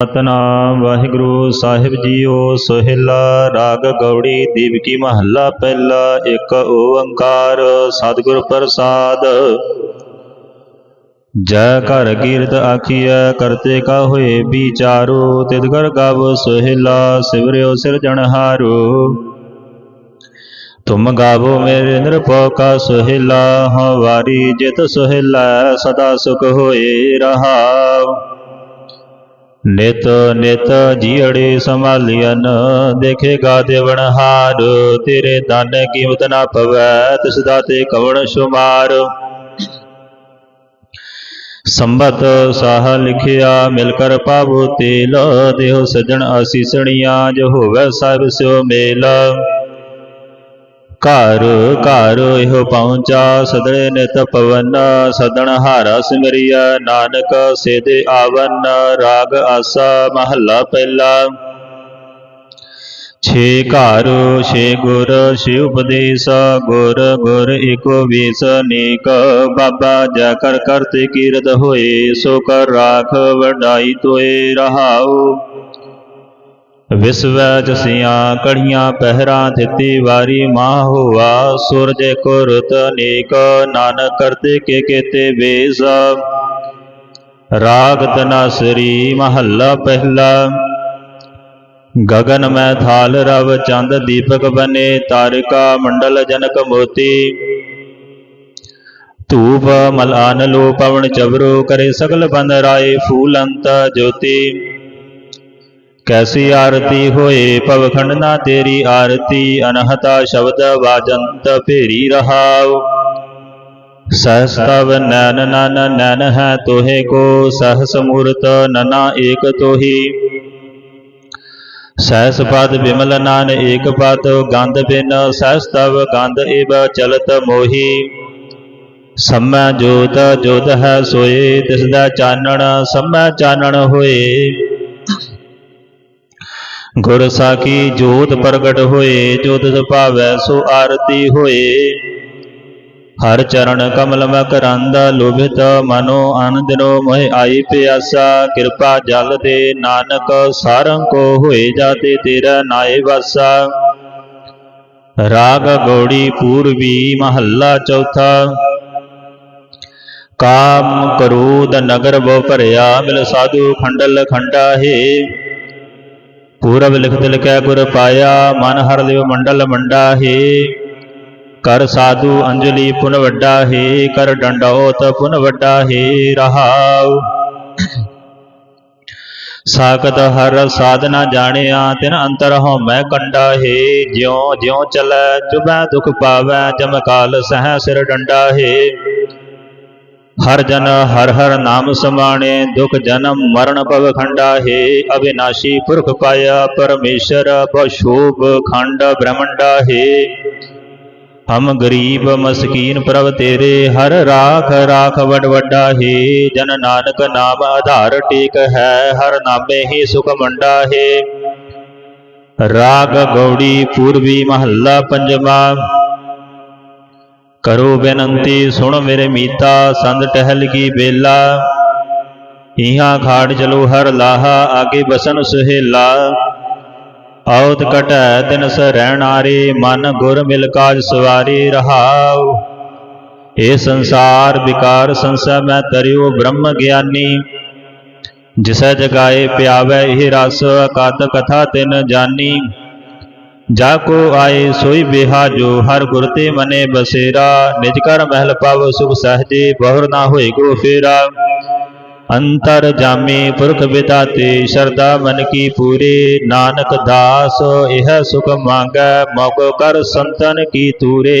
ਸਤਨਾਮ ਵਾਹਿਗੁਰੂ ਸਾਹਿਬ ਜੀਓ, ਸੋਹਿਲਾ ਰਾਗ ਗੌੜੀ ਦੀਵਕੀ ਮਹੱਲਾ ਪਹਿਲਾ, ਇੱਕ ਓੰਕਾਰ ਸਤਿਗੁਰ ਪ੍ਰਸਾਦ। ਜੈ ਘਰ ਕੀਰਤ ਆਖੀਐ, ਕਰਤੇ ਕਾ ਹੋਏ ਵਿਚਾਰੋ ਤਿਤ ਕਰ ਗਾਵ ਸੋਹਿਲਾ, ਸਿਵਰਿਓ ਸਿਰਜਣਹਾਰੋ ਤੁਮ ਗਾਵੋ ਮੇਰੇ ਨਿਰਭਉ ਕਾ ਸੋਹਿਲਾ ਹਵਾਰੀ ਜਿਤ ਸੋਹਿਲਾ, ਸਦਾ ਸੁਖ ਹੋਏ ਰਹਾਉ। ਨਿਤ ਨਿਤ ਜੀੜੇ ਸੰਭਾਲਿਆਨ ਦੇਖੇਗਾ ਦੇਵਨ ਹਾਰ, ਤੇਰੇ ਦਾਨ ਕੀਮਤ ਨਾ ਪਵੈ, ਤਿਸ ਦਾ ਤੇ ਕਵਣ ਸ਼ੁਮਾਰ। ਸੰਬਤ ਸਾਹ ਲਿਖਿਆ, ਮਿਲ ਕਰ ਪਾਵੋ ਤੇਲ, ਦੇਹ ਸਜਣ ਆਸੀਸਣੀਆਂ, ਜੋ ਹੋਵੇ ਸਾਹਿਬ ਸਿਓ ਮੇਲ। ਘਰ ਘਰ ਇਹੋ ਪਹੁੰਚਾ ਸਦੜੇ ਨਿਤ ਪਵਨ, ਸਦਣ ਹਾਰਾ ਸਿਮਰਿਆ, ਨਾਨਕ ਸੇਦੇ ਆਵਨ, ਰਾਗ ਆਸਾ ਮਹੱਲਾ ਪਹਿਲਾ। ਛੇ ਘਰ, ਛੇ ਗੁਰ, ਛੇ ਉਪਦੇਸ, ਗੁਰ ਗੁਰ ਏਕੋ ਵੇਸ, ਨੀਕ ਬਾਬਾ ਜੈ ਕਰ ਕਰਤੇ ਕੀਰਤ ਹੋਏ, ਸੋ ਕਰ ਰਾਖ ਵਡਾਈ ਤੋਏ ਰਹਾਉ। ਵਿਸਵੈ ਜਸੀਆਂ ਕੜੀਆਂ ਪਹਿਰਾਂ ਥਿਤੀ ਵਾਰੀ ਮਾਹ ਹੋਆ ਸੂਰਜ ਕੁਰਤ ਅਨੇਕ ਨਾਨਕ ਕਰਤੇ ਕੇ ਕੇਤੇ ਵੇਸ ਰਾਗ ਤਨਾਸਰੀ ਮਹੱਲਾ ਪਹਿਲਾ। ਗगन ਮੈਂ ਥਾਲ ਰਵ ਚੰਦ ਦੀਪਕ ਬਨੇ, ਤਾਰਿਕਾ ਮੰਡਲ ਜਨਕ ਮੋਤੀ। ਧੂਪ ਮਲਾਨ ਲੋ ਪਵਨ ਚਬਰੋ ਕਰੇ ਸਗਲ ਬੰਦ ਰਾਏ ਫੂਲੰਤ ਜੋਤੀ। ਕੈਸੀ ਆਰਤੀ ਹੋਏ ਭਵਖੰਡ ਨਾ ਤੇਰੀ ਆਰਤੀ, ਅਨਹਤਾ ਸ਼ਬਦ ਵਾਜੰਤ ਭੇਰੀ ਰਹਾਉ। ਸਹਸਤਵ ਨੈਨ ਨਨ ਨੈਨ ਹੈ ਤੋਹੇ ਕੋ, ਸਹਸ ਮੂਰਤ ਨਨਾ ਏਕ ਤੋਹੀ। ਸਹਸ ਪਦ ਬਿਮਲ ਨਾਨ ਏਕ ਪਦ, ਗੰਧ ਬਿਨ ਸਹਸਤਵ ਗੰਧ ਏਵ ਚਲਤ ਮੋਹੀ। ਸਮੈ ਜੋਤ ਜੋਤ ਹੈ ਸੋਏ, ਤਿਸ ਦਾ ਚਾਨਣ ਸਮੈ ਚਾਨਣ ਹੋਏ। ਗੁਰ ਸਾਖੀ ਜੋਤ ਪ੍ਰਗਟ ਹੋਏ ਜੋਤ ਸੁਭਾਵੈ ਭਾਵੈ ਸੋ ਆਰਤੀ ਹੋਏ। ਹਰ ਚਰਨ ਕਮਲ ਮਕਰੰਦ ਲੋਭਿਤ ਮਨੋ ਆਨੰਦਨੋ ਮੋਹਿ ਆਈ ਪਿਆਸਾ। ਕਿਰਪਾ ਜਲ ਦੇ ਨਾਨਕ ਸਾਰੰ ਕੋ ਹੋਏ, ਜਾਤੇ ਤੇਰਾ ਨਾਏ ਵਾਸਾ। ਰਾਗ ਗੌੜੀ ਪੂਰਬੀ ਮਹੱਲਾ ਚੌਥਾ। ਕਾਮ ਕਰੂਦ ਨਗਰ ਬੋ ਭਰਿਆ, ਮਿਲ ਸਾਧੂ ਖੰਡਲ ਖੰਡਾ ਹੈ। ਪੂਰਬ ਲਿਖਤ ਲਿਖੈ ਗੁਰ ਪਾਇਆ, ਮਨ ਹਰ ਲਿਵ ਮੰਡਲ ਮੰਡਾ ਹੈ ਕਰ ਸਾਧੂ ਅੰਜਲੀ ਪੁਨ ਵੱਡਾ ਹੈ ਕਰ ਡੰਡੋਤ ਪੁਨ ਵੱਡਾ ਹੈ ਰਹਾਉ। ਸਾਖਤ ਹਰ ਸਾਧਨਾ ਜਾਣਿਆ, ਤਿਨ ਅੰਤਰ ਹਉਮੈ ਕੰਡਾ ਹੈ ਜਿਉ ਜਿਉ ਚਲੈ, ਚੁਬੈ ਦੁਖ ਪਾਵੈ, ਜਮ ਕਾਲ ਸਹਿ ਸਿਰ ਡੰਡਾ ਹੈ ਹਰ ਜਨ ਹਰ ਹਰ ਨਾਮ ਸਮਾਣੇ, ਦੁਖ ਜਨਮ ਮਰਨ ਭਵ ਖੰਡਾ ਹੈ, ਅਵਿਨਾਸ਼ੀ ਪੁਰਖ ਪਾਇਆ ਪਰਮੇਸ਼ਰ ਬਸ਼ੋਭ ਖੰਡ ਬ੍ਰਹਮੰਡਾ ਹੈ। ਹਮ ਗਰੀਬ ਮਸਕੀਨ ਪ੍ਰਭ ਤੇਰੇ, ਹਰ ਰਾਖ ਰਾਖ ਵਡ ਵੱਡਾ ਹੈ। ਜਨ ਨਾਨਕ ਨਾਮ ਆਧਾਰ ਟੇਕ ਹੈ, ਹਰ ਨਾਮੇ ਹੀ ਸੁਖ ਮੰਡਾ ਹੈ। ਰਾਗ ਗੌੜੀ ਪੂਰਬੀ ਮਹੱਲਾ ਪੰਜਵਾ ਕਰੋ ਬੇਨੰਤੀ, ਸੁਣ ਮੇਰੇ ਮੀਤਾ, ਸੰਦ ਟਹਿਲ ਕੀ ਬੇਲਾ। ਇਹਾਂ ਖਾੜ ਚਲੋ ਹਰ ਲਾਹਾ, ਆਗੇ ਬਸਨ ਸੁਹੇਲਾ। ਔਤ ਕਟੈ ਤਿਨਸ ਰਹਿਣਾਰੇ ਮਨ ਗੁਰ ਮਿਲ ਕਾਜ ਸਵਾਰੀ ਰਹਾਉ। ਇਹ ਸੰਸਾਰ ਵਿਕਾਰ ਸੰਸੈ, ਮੈਂ ਤਰਿਓ ਬ੍ਰਹਮ ਗਿਆਨੀ। ਜਿਸੈ ਜਗਾਏ ਪਿਆਵੈ ਇਹ ਰਸ, ਅਕਤ ਕਥਾ ਤਿਨ ਜਾਨੀ। ਜਾ ਕੋ ਆਏ ਸੋਈ ਬਿਹਾ ਜੋ ਹਰ ਗੁਰ ਤੇ ਮਨੇ ਬਸੇਰਾ, ਨਿਜ ਕਰ ਮਹਿਲ ਪਵ ਸੁਖ ਸਹਜੇ, ਬਹੁਰ ਨਾ ਹੋਏ ਕੋ ਫੇਰਾ। ਅੰਤਰ ਜਾਮੇ ਪੁਰਖ ਵਿਦਾਤੇ ਸ਼ਰਦਾ ਮਨ ਕੀ ਪੂਰੇ। ਨਾਨਕ ਦਾਸ, ਇਹ ਸੁਖ ਮੰਗੈ ਮੌਕੋ ਕਰ ਸੰਤਨ ਕੀ ਤੂਰੇ।